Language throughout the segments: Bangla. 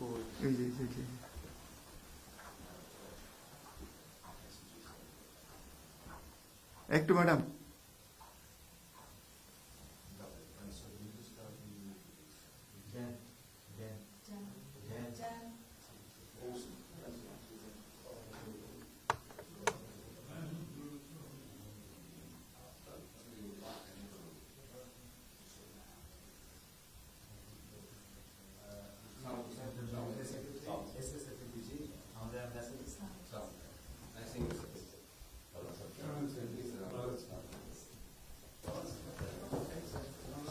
এই যে এই যে, একটু ম্যাডাম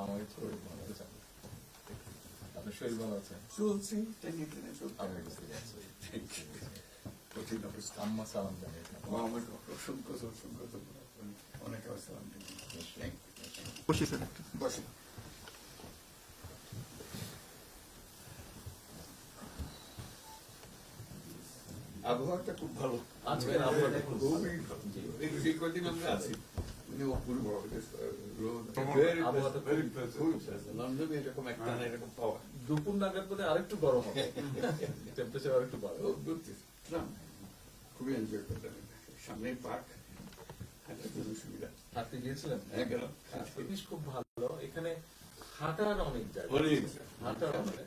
আমার শরীর ভালো আছে। আপনার শরীর ভালো আছে? চলছি টেনে টেনে চলছে আমি বুঝতে পারছি। কঠিন অবস্থা আম্মা সালাম। আমার অসংখ্য অসংখ্য বসি স্যার একটু আবহাওয়াটা খুব ভালো আজকের আবহাওয়াটা খুব খুবই ভালো। এই কদিন আমরা আছি খুব- খুব লন্ডনে এরকম একটা এরকম পাওয়া দুপুর নাগাদ বোধ আরেকটু গরম হবে টেম্পারেচার আরেকটু বাড়বে ও বুঝছিস না খুবই এনজয় করতাম সামনে পার্ক সুবিধা হাঁটতে হ্যাঁ জিনিস খুব ভালো এখানে হাঁটার অনেক জায়গা হাঁটার অনেক